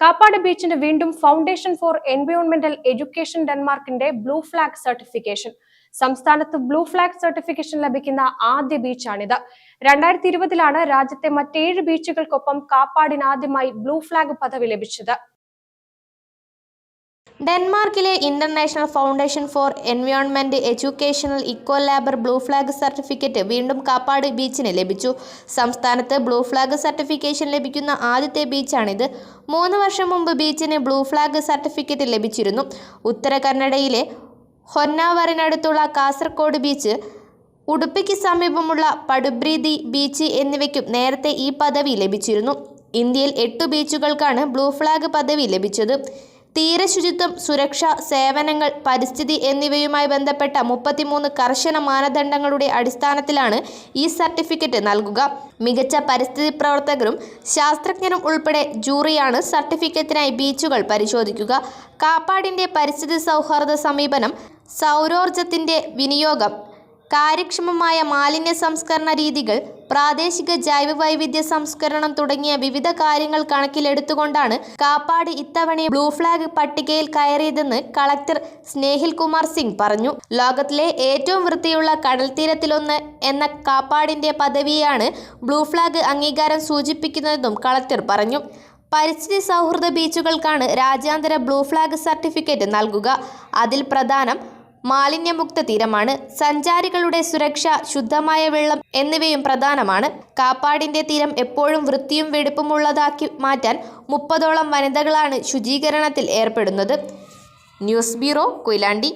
കാപ്പാട് ബീച്ചിന് വീണ്ടും foundation for എൻവയോൺമെന്റൽ എഡ്യൂക്കേഷൻ ഡെൻമാർക്കിന്റെ ബ്ലൂ ഫ്ലാഗ് സർട്ടിഫിക്കേഷൻ സംസ്ഥാനത്ത് ബ്ലൂ ഫ്ലാഗ് സർട്ടിഫിക്കേഷൻ ലഭിക്കുന്ന ആദ്യ ബീച്ചാണിത്. രണ്ടായിരത്തി ഇരുപതിലാണ് രാജ്യത്തെ മറ്റേഴ് ബീച്ചുകൾക്കൊപ്പം കാപ്പാടിന് ആദ്യമായി ബ്ലൂ ഫ്ലാഗ് പദവി ലഭിച്ചത്. ഡെൻമാർക്കിലെ international foundation for environment educational eco label blue flag certificate വീണ്ടും കാപ്പാട് ബീച്ചിന് ലഭിച്ചു. സംസ്ഥാനത്ത് ബ്ലൂ ഫ്ലാഗ് സർട്ടിഫിക്കേഷൻ ലഭിക്കുന്ന ആദ്യത്തെ ബീച്ചാണിത്. മൂന്ന് വർഷം മുമ്പ് ബീച്ചിന് ബ്ലൂ ഫ്ലാഗ് സർട്ടിഫിക്കറ്റ് ലഭിച്ചിരുന്നു. ഉത്തര കന്നഡയിലെ ഹൊന്നാവറിനടുത്തുള്ള കാസർഗോഡ് ബീച്ച് ഉടുപ്പിക്ക് സമീപമുള്ള പടുബ്രീതി ബീച്ച് എന്നിവയ്ക്കും നേരത്തെ ഈ പദവി ലഭിച്ചിരുന്നു. ഇന്ത്യയിൽ എട്ടു ബീച്ചുകൾക്കാണ് ബ്ലൂ ഫ്ലാഗ് പദവി ലഭിച്ചത്. തീരശുചിത്വം സുരക്ഷ സേവനങ്ങൾ പരിസ്ഥിതി എന്നിവയുമായി ബന്ധപ്പെട്ട മുപ്പത്തിമൂന്ന് കർശന മാനദണ്ഡങ്ങളുടെ അടിസ്ഥാനത്തിലാണ് ഈ സർട്ടിഫിക്കറ്റ് നൽകുക. മികച്ച പരിസ്ഥിതി പ്രവർത്തകരും ശാസ്ത്രജ്ഞരും ഉൾപ്പെടെ ജൂറിയാണ് സർട്ടിഫിക്കറ്റിനായി ബീച്ചുകൾ പരിശോധിക്കുക. കാപ്പാടിന്റെ പരിസ്ഥിതി സൗഹാർദ്ദ സമീപനം സൗരോർജത്തിന്റെ വിനിയോഗം കാര്യക്ഷമമായ മാലിന്യ സംസ്കരണ രീതികൾ പ്രാദേശിക ജൈവ വൈവിധ്യ സംസ്കരണം തുടങ്ങിയ വിവിധ കാര്യങ്ങൾ കണക്കിലെടുത്തുകൊണ്ടാണ് കാപ്പാട് ഇത്തവണ ബ്ലൂ ഫ്ലാഗ് പട്ടികയിൽ കയറിയതെന്ന് കളക്ടർ സ്നേഹിൽ കുമാർ സിംഗ് പറഞ്ഞു. ലോകത്തിലെ ഏറ്റവും വൃത്തിയുള്ള കടൽത്തീരത്തിലൊന്ന് എന്ന കാപ്പാടിന്റെ പദവിയാണ് ബ്ലൂ ഫ്ലാഗ് അംഗീകാരം സൂചിപ്പിക്കുന്നതെന്നും കളക്ടർ പറഞ്ഞു. പരിസ്ഥിതി സൗഹൃദ ബീച്ചുകൾക്കാണ് രാജ്യാന്തര ബ്ലൂ ഫ്ലാഗ് സർട്ടിഫിക്കറ്റ് നൽകുക. അതിൽ പ്രധാനം മാലിന്യമുക്ത തീരമാണ്. സഞ്ചാരികളുടെ സുരക്ഷ ശുദ്ധമായ വെള്ളം എന്നിവയും പ്രധാനമാണ്. കാപ്പാടിന്റെ തീരം എപ്പോഴും വൃത്തിയും വെടുപ്പുമുള്ളതാക്കി മാറ്റാൻ മുപ്പതോളം വനിതകളാണ് ശുചീകരണത്തിൽ ഏർപ്പെടുന്നത്. News bureau Koyilandy.